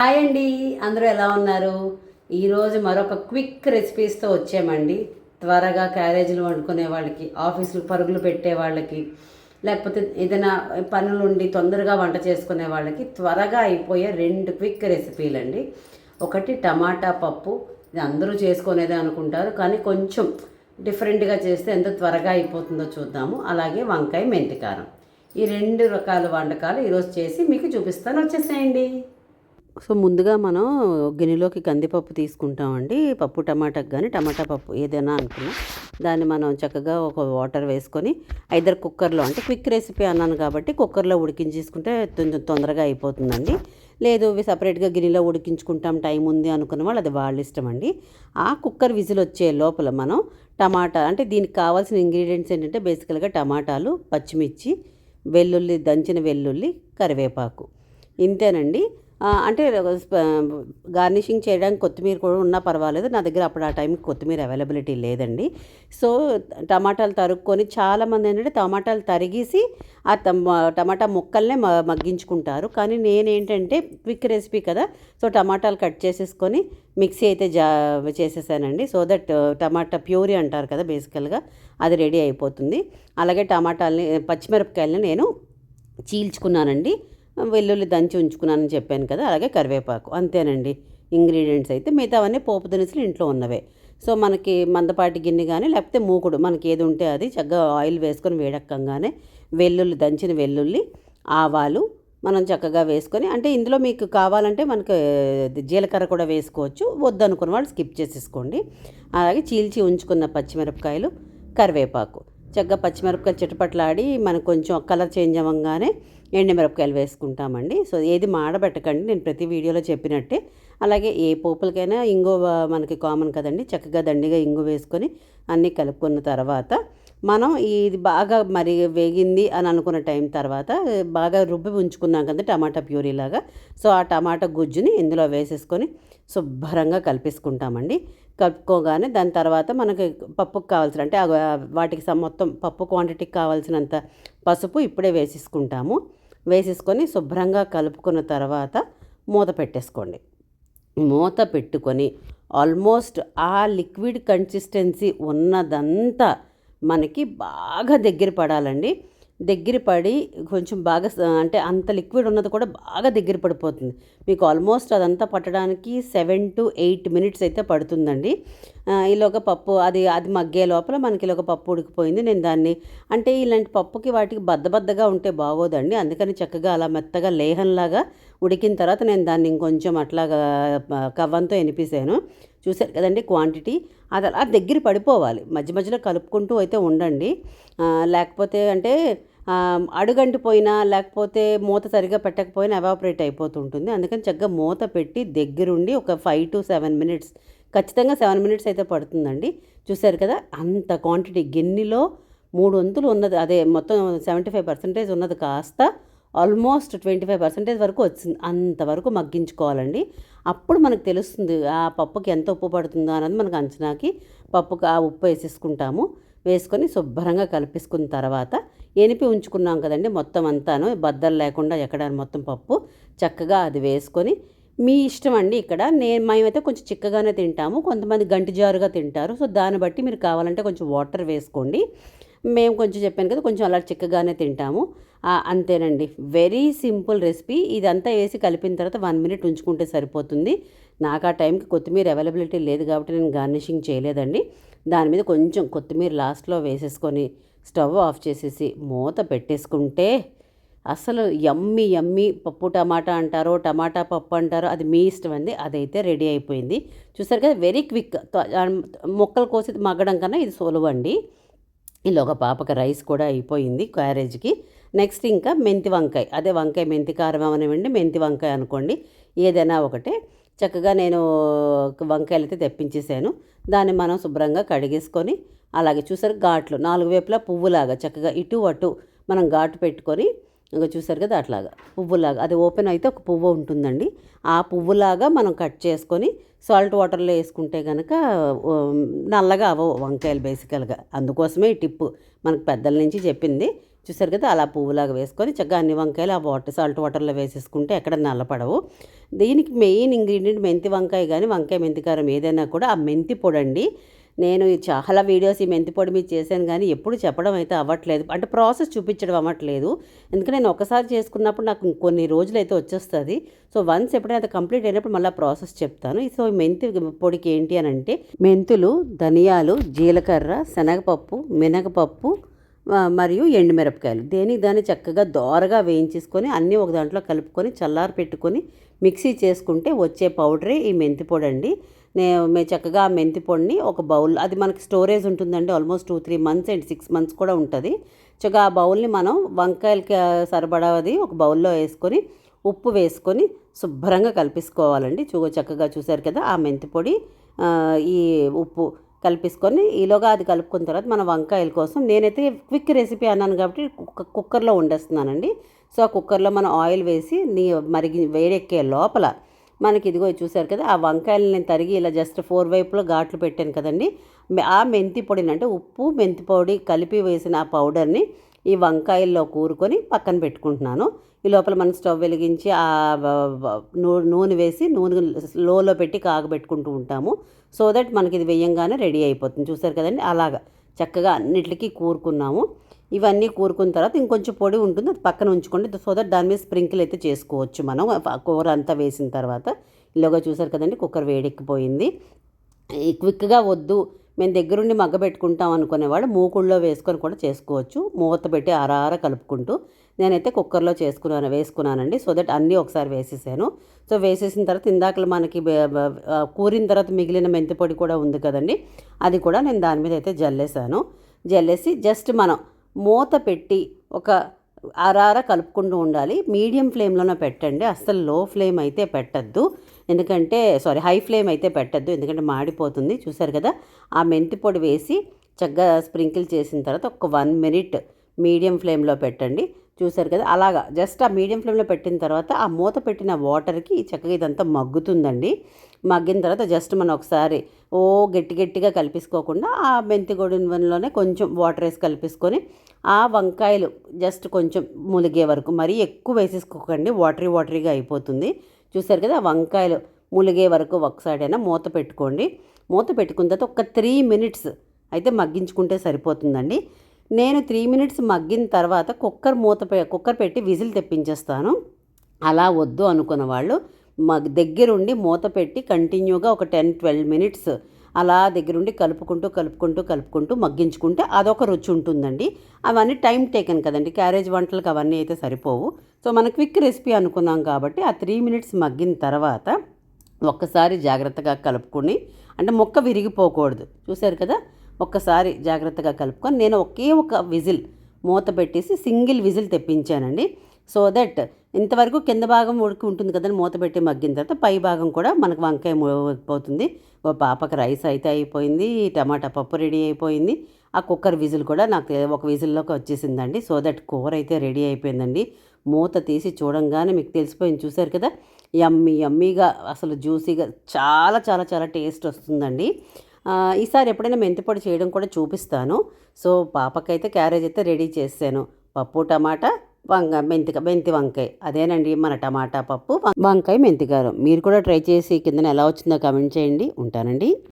Hi అండి అందరూ ఎలా ఉన్నారు? ఈరోజు మరొక క్విక్ రెసిపీస్తో వచ్చామండి. త్వరగా క్యారేజీలు వండుకునే వాళ్ళకి ఆఫీసులు పరుగులు పెట్టే వాళ్ళకి లేకపోతే ఏదైనా పనులు ఉండి తొందరగా వంట చేసుకునే వాళ్ళకి త్వరగా అయిపోయే రెండు క్విక్ రెసిపీలు అండి ఒకటి టమాటా పప్పు ఇది అందరూ చేసుకునేదే అనుకుంటారు కానీ కొంచెం డిఫరెంట్గా చేస్తే ఎంత త్వరగా అయిపోతుందో చూద్దాము. అలాగే వంకాయ మెంతికారం. ఈ రెండు రకాల వంటకాలు ఈరోజు చేసి మీకు చూపిస్తాను. వచ్చేసేయండి. సో ముందుగా మనం గిన్నెలోకి కందిపప్పు తీసుకుంటామండి. పప్పు టమాటాకి కానీ టమాటా పప్పు ఏదైనా అనుకున్నా. దాన్ని మనం చక్కగా ఒక వాటర్ వేసుకొని ఐదర్ కుక్కర్లో అంటే క్విక్ రెసిపీ అన్నాను కాబట్టి కుక్కర్లో ఉడికించేసుకుంటే కొంచెం తొందరగా అయిపోతుందండి. లేదు ఇవి సపరేట్గా గిన్నెలో ఉడికించుకుంటాం టైం ఉంది అనుకున్న వాళ్ళు అది వాళ్ళ ఇష్టం అండి ఆ కుక్కర్ విజిల్ వచ్చే లోపల మనం టమాటా అంటే దీనికి కావాల్సిన ఇంగ్రీడియంట్స్ ఏంటంటే బేసికల్గా టమాటాలు పచ్చిమిర్చి వెల్లుల్లి దంచిన వెల్లుల్లి కరివేపాకు. ఇంతేనండి. అంటే గార్నిషింగ్ చేయడానికి కొత్తిమీర కూడా ఉన్నా పర్వాలేదు. నా దగ్గర అప్పుడు ఆ టైంకి కొత్తిమీర అవైలబిలిటీ లేదండి. సో టమాటాలు తరుక్కొని చాలామంది ఏంటంటే టమాటాలు తరిగేసి ఆ టమాటా ముక్కల్నే మ మగ్గించుకుంటారు. కానీ నేనేంటంటే క్విక్ రెసిపీ కదా సో టమాటాలు కట్ చేసేసుకొని మిక్సీ అయితే జా చేసేసానండి. సో దట్ టమాటా ప్యూరీ అంటారు కదా బేసికల్గా అది రెడీ అయిపోతుంది. అలాగే టమాటాలని పచ్చిమిరపకాయలని నేను చీల్చుకున్నానండి. వెల్లుల్లి దంచి ఉంచుకున్నానని చెప్పాను కదా అలాగే కరివేపాకు. అంతేనండి. ఇంగ్రీడియంట్స్ అయితే మిగతావన్నీ పోపు దినుసులు ఇంట్లో ఉన్నవే. సో మనకి మందపాటి గిన్నె కానీ లేకపోతే మూకుడు మనకి ఏది ఉంటే అది చక్కగా ఆయిల్ వేసుకొని వేడక్కంగానే వెల్లుల్లి దంచిన వెల్లుల్లి ఆవాలు మనం చక్కగా వేసుకొని అంటే ఇందులో మీకు కావాలంటే మనకు జీలకర్ర కూడా వేసుకోవచ్చు. వద్దనుకున్న వాళ్ళు స్కిప్ చేసేసుకోండి. అలాగే చీల్చి ఉంచుకున్న పచ్చిమిరపకాయలు కరివేపాకు. చక్కగా పచ్చిమిరపకాయలు చిటపట్లాడి మనకు కొంచెం కలర్ చేంజ్ అవ్వగానే ఎండుమిరపకాయలు వేసుకుంటామండి. సో ఏది మాడబెట్టకండి. నేను ప్రతి వీడియోలో చెప్పినట్టే. అలాగే ఏ పోపులకైనా ఇంగు మనకి కామన్ కదండి. చక్కగా దండిగా ఇంగు వేసుకొని అన్నీ కలుపుకున్న తర్వాత మనం ఇది బాగా మరి వేగింది అని అనుకున్న టైం తర్వాత బాగా రుబ్బి ఉంచుకున్నాం కదా టమాటా ప్యూరీ లాగా. సో ఆ టమాటా గుజ్జుని ఇందులో వేసేసుకొని శుభ్రంగా కలిపేసుకుంటామండి. కలుపుకోగానే దాని తర్వాత మనకి పప్పుకు కావాల్సిన అంటే వాటికి మొత్తం పప్పు క్వాంటిటీకి కావాల్సినంత పసుపు ఇప్పుడే వేసేసుకుంటాము. వేసేసుకొని శుభ్రంగా కలుపుకున్న తర్వాత మూత పెట్టేసుకోండి. మూత పెట్టుకొని ఆల్మోస్ట్ ఆ లిక్విడ్ కన్సిస్టెన్సీ ఉన్నదంతా మనకి బాగా దగ్గర పడాలండి. దగ్గర పడి కొంచెం బాగా అంటే అంత లిక్విడ్ ఉన్నది కూడా బాగా దగ్గర పడిపోతుంది. మీకు ఆల్మోస్ట్ అదంతా పట్టడానికి సెవెన్ టు ఎయిట్ మినిట్స్ అయితే పడుతుందండి. ఇలాగ పప్పు అది అది మగ్గే లోపల మనకి ఇలాగ పప్పు ఉడికిపోయింది. నేను దాన్ని అంటే ఇలాంటి పప్పుకి వాటికి బద్దబద్దగా ఉంటే బాగోదండి. అందుకని చక్కగా అలా మెత్తగా లేహంలాగా ఉడికిన తర్వాత నేను దాన్ని ఇంకొంచెం అట్లాగా కవ్వంతో ఎనిపేసాను. చూసారు కదండి క్వాంటిటీ. అది అలా దగ్గర పడిపోవాలి. మధ్య మధ్యలో కలుపుకుంటూ అయితే ఉండండి. లేకపోతే అంటే అడుగంటిపోయినా లేకపోతే మూత సరిగా పెట్టకపోయినా ఎవాపరేట్ అయిపోతుంటుంది. అందుకని చక్కగా మూత పెట్టి దగ్గరుండి ఒక ఫైవ్ టు సెవెన్ మినిట్స్ ఖచ్చితంగా సెవెన్ మినిట్స్ అయితే పడుతుందండి. చూశారు కదా అంత క్వాంటిటీ గిన్నెలో మూడు వంతులు ఉన్నది అదే మొత్తం సెవెంటీ ఫైవ్ పర్సెంటేజ్ ఉన్నది కాస్త ఆల్మోస్ట్ ట్వంటీ ఫైవ్ పర్సెంటేజ్ వరకు వచ్చింది. అంతవరకు మగ్గించుకోవాలండి. అప్పుడు మనకు తెలుస్తుంది ఆ పప్పుకి ఎంత ఉప్పు పడుతుందో అన్నది మనకు అంచనాకి పప్పుకి ఆ ఉప్పు వేసేసుకుంటాము. వేసుకొని శుభ్రంగా కలిపేసుకున్న తర్వాత ఎనిపి ఉంచుకున్నాం కదండి మొత్తం అంతాను బద్దలు లేకుండా ఎక్కడ మొత్తం పప్పు చక్కగా అది వేసుకొని మీ ఇష్టం అండి ఇక్కడ. నేను మేమైతే కొంచెం చిక్కగానే తింటాము కొంతమంది గంటి జారుగా తింటారు. సో దాన్ని బట్టి మీరు కావాలంటే కొంచెం వాటర్ వేసుకోండి. మేము కొంచెం చెప్పాను కదా కొంచెం అలా చిక్కగానే తింటాము. అంతేనండి. వెరీ సింపుల్ రెసిపీ ఇదంతా వేసి కలిపిన తర్వాత వన్ మినిట్ ఉంచుకుంటే సరిపోతుంది. నాకు ఆ టైంకి కొత్తిమీర అవైలబిలిటీ లేదు కాబట్టి నేను గార్నిషింగ్ చేయలేదండి. దాని మీద కొంచెం కొత్తిమీర లాస్ట్లో వేసేసుకొని స్టవ్ ఆఫ్ చేసేసి మూత పెట్టేసుకుంటే అసలు యమ్మి యమ్మి పప్పు టమాటా అంటారో టమాటా పప్పు అంటారో అది మీ ఇష్టం అండి. అదైతే రెడీ అయిపోయింది. చూసారు కదా వెరీ క్విక్ మొక్కలు కోసి మగ్గడం కన్నా ఇది సులువు అండి ఇలా ఒక పాపకి రైస్ కూడా అయిపోయింది క్యారేజ్కి. నెక్స్ట్ ఇంకా మెంతి వంకాయ. అదే వంకాయ మెంతి కారం అవనివ్వండి మెంతి వంకాయ అనుకోండి. ఏదైనా ఒకటే. చక్కగా నేను వంకాయలు అయితే తెప్పించేసాను. దాన్ని మనం శుభ్రంగా కడిగేసుకొని అలాగే చూసారు ఘాట్లు నాలుగు వైపులా పువ్వులాగా చక్కగా ఇటు అటు మనం ఘాటు పెట్టుకొని ఇంకా చూసారు కదా అట్లాగా. పువ్వులాగా. అది ఓపెన్ అయితే ఒక పువ్వు ఉంటుందండి. ఆ పువ్వులాగా మనం కట్ చేసుకొని సాల్ట్ వాటర్లో వేసుకుంటే కనుక నల్లగా అవవు వంకాయలు బేసికల్గా. అందుకోసమే ఈ టిప్పు. మనకు పెద్దల నుంచి చెప్పింది. చూసారు కదా అలా పువ్వులాగా వేసుకొని చక్కగా అన్ని వంకాయలు ఆ వాటర్ సాల్ట్ వాటర్లో వేసేసుకుంటే ఎక్కడ నల్లపడవు. దీనికి మెయిన్ ఇంగ్రీడియంట్ మెంతి వంకాయ కానీ వంకాయ మెంతి కారం ఏదైనా కూడా ఆ మెంతి పొడండి. నేను ఈ చాలా వీడియోస్ ఈ మెంతి పొడి మీద చేశాను కానీ ఎప్పుడు చెప్పడం అయితే అవ్వట్లేదు. అంటే ప్రాసెస్ చూపించడం అవ్వట్లేదు. ఎందుకంటే నేను ఒకసారి చేసుకున్నప్పుడు నాకు కొన్ని రోజులు అయితే వచ్చేస్తుంది. సో వన్స్ ఎప్పుడైతే కంప్లీట్ అయినప్పుడు మళ్ళీ ప్రాసెస్ చెప్తాను. సో ఈ మెంతి పొడికి ఏంటి అని అంటే మెంతులు ధనియాలు జీలకర్ర శనగపప్పు మినగపప్పు మరియు ఎండుమిరపకాయలు. దేనికి దాన్ని చక్కగా దోరగా వేయించేసుకొని అన్నీ ఒక దాంట్లో కలుపుకొని చల్లారి పెట్టుకొని మిక్సీ చేసుకుంటే వచ్చే పౌడరే ఈ మెంతి పొడి అండి నేను చక్కగా మెంతి పొడిని ఒక బౌల్ అది మనకి స్టోరేజ్ ఉంటుందండి almost two three months and six months కూడా ఉంటుంది. చక్కగా ఆ బౌల్ని మనం వంకాయలకి ఆ, సరిపడాది ఒక బౌల్లో వేసుకొని ఉప్పు వేసుకొని శుభ్రంగా కలిపేసుకోవాలండి. చూ చక్కగా చూసారు కదా ఆ మెంతి పొడి ఈ ఉప్పు కలిపేసుకొని ఈలోగా అది కలుపుకున్న తర్వాత మన వంకాయల కోసం నేనైతే క్విక్ రెసిపీ అన్నాను కాబట్టి కుక్క కుక్కర్లో వండేస్తున్నానండి. సో ఆ కుక్కర్లో మనం ఆయిల్ వేసి నీ మరిగి వేడెక్కే లోపల మనకి ఇదిగో చూసారు కదా ఆ వంకాయలు నేను తరిగి ఇలా జస్ట్ ఫోర్ వైపులో ఘాట్లు పెట్టాను కదండి. మె- ఆ మెంతి పొడిని అంటే ఉప్పు మెంతి పొడి కలిపి వేసిన ఆ పౌడర్ని ఈ వంకాయల్లో కూరుకొని పక్కన పెట్టుకుంటున్నాను. ఈ లోపల మనం స్టవ్ వెలిగించి ఆ నూనె వేసి నూనె లోలో పెట్టి కాగబెట్టుకుంటూ ఉంటాము. సో దట్ మనకి ఇది వేయంగానే రెడీ అయిపోతుంది. చూసారు కదండి? అలాగా. చక్కగా అన్నిటికీ కూరుకున్నాము. ఇవన్నీ కూరుకున్న తర్వాత ఇంకొంచెం పొడి ఉంటుంది అది పక్కన ఉంచుకోండి. సో దట్ దాని మీద స్ప్రింకిల్ అయితే చేసుకోవచ్చు మనం. కూర అంతా వేసిన తర్వాత ఇలాగా చూసారు కదండి కుక్కర్ వేడెక్కిపోయింది. క్విక్గా వద్దు మేము దగ్గరుండి మగ్గ పెట్టుకుంటాం అనుకునేవాడు మూకుళ్ళలో వేసుకొని కూడా చేసుకోవచ్చు. మూత పెట్టి అరార కలుపుకుంటూ నేనైతే కుక్కర్లో చేసుకున్నాను వేసుకున్నానండి. సో దట్ అన్నీ ఒకసారి వేసేసాను. సో వేసేసిన తర్వాత ఇందాకలు మనకి కూరిన తర్వాత మిగిలిన మెంతి పొడి కూడా ఉంది కదండి అది కూడా నేను దాని మీద అయితే జల్లేసాను. జల్లేసి జస్ట్ మనం మూత పెట్టి ఒక అరార కలుపుకుంటూ ఉండాలి. మీడియం ఫ్లేమ్లోనే పెట్టండి. అస్సలు లో ఫ్లేమ్ అయితే పెట్టద్దు. ఎందుకంటే సారీ హై ఫ్లేమ్ అయితే పెట్టద్దు. ఎందుకంటే మాడిపోతుంది. చూసారు కదా? ఆ మెంతి పొడి వేసి చక్కగా స్ప్రింకిల్ చేసిన తర్వాత ఒక వన్ మినిట్ మీడియం ఫ్లేమ్లో పెట్టండి. చూసారు కదా అలాగా. జస్ట్ ఆ మీడియం ఫ్లేమ్లో పెట్టిన తర్వాత ఆ మూత పెట్టిన వాటర్కి చక్కగా ఇదంతా మగ్గుతుందండి. మగ్గిన తర్వాత జస్ట్ మనం ఒకసారి ఓ గట్టి గట్టిగా కలిపేసుకోకుండా ఆ మెంతి గొడవలోనే కొంచెం వాటర్ వేసి కలిపేసుకొని ఆ వంకాయలు జస్ట్ కొంచెం ములిగే వరకు మరీ ఎక్కువ వేసేసుకోకండి వాటరీ వాటరీగా అయిపోతుంది. చూసారు కదా ఆ వంకాయలు ములిగే వరకు ఒక సైడ్ అయినా మూత పెట్టుకోండి. మూత పెట్టుకున్న తర్వాత ఒక త్రీ మినిట్స్ అయితే మగ్గించుకుంటే సరిపోతుందండి. నేను త్రీ మినిట్స్ మగ్గిన తర్వాత కుక్కర్ మూత పె కుక్కర్ పెట్టి విజిల్ తెప్పించేస్తాను. అలా వద్దు అనుకున్న వాళ్ళు మగ్ దగ్గరుండి మూత పెట్టి కంటిన్యూగా ఒక టెన్ ట్వెల్వ్ మినిట్స్ అలా దగ్గరుండి కలుపుకుంటూ కలుపుకుంటూ కలుపుకుంటూ మగ్గించుకుంటే అదొక రుచి ఉంటుందండి. అవన్నీ టైం టేకన్ కదండి. క్యారేజ్ వంటలకు అవన్నీ అయితే సరిపోవు. సో మన క్విక్ రెసిపీ అనుకున్నాం కాబట్టి ఆ త్రీ మినిట్స్ మగ్గిన తర్వాత ఒక్కసారి జాగ్రత్తగా కలుపుకొని అంటే మొక్క విరిగిపోకూడదు. చూశారు కదా? ఒక్కసారి జాగ్రత్తగా కలుపుకొని నేను ఒకే ఒక విజిల్ మూత పెట్టేసి సింగిల్ విజిల్ తెప్పించానండి. సో దట్ ఇంతవరకు కింద భాగం ఉడికి ఉంటుంది కదండి మూత పెట్టి మగ్గిన తర్వాత పై భాగం కూడా మనకు వంకాయ ఉడికిపోతుంది ఓ పాపకి రైస్ అయితే అయిపోయింది టమాటా పప్పు రెడీ అయిపోయింది. ఆ కుక్కర్ విజిల్ కూడా నాకు ఒక విజిల్లోకి వచ్చేసిందండి. సో దట్ కూర అయితే రెడీ అయిపోయిందండి. మూత తీసి చూడంగానే మీకు తెలిసిపోయింది చూసారు కదా యమ్మీ యమ్మీగా అసలు జ్యూసీగా చాలా చాలా చాలా టేస్ట్ వస్తుందండి. ఈసారి ఎప్పుడైనా మెంతిపొడి చేయడం కూడా చూపిస్తాను. సో పాపకైతే క్యారేజ్ అయితే రెడీ చేశాను. పప్పు టమాటా వంగ మెంతిక మెంతి వంకాయ. అదేనండి మన టమాటా పప్పు వంకాయ మెంతికారం. మీరు కూడా ట్రై చేసి కిందన ఎలా వచ్చిందో కామెంట్ చేయండి. ఉంటానండి.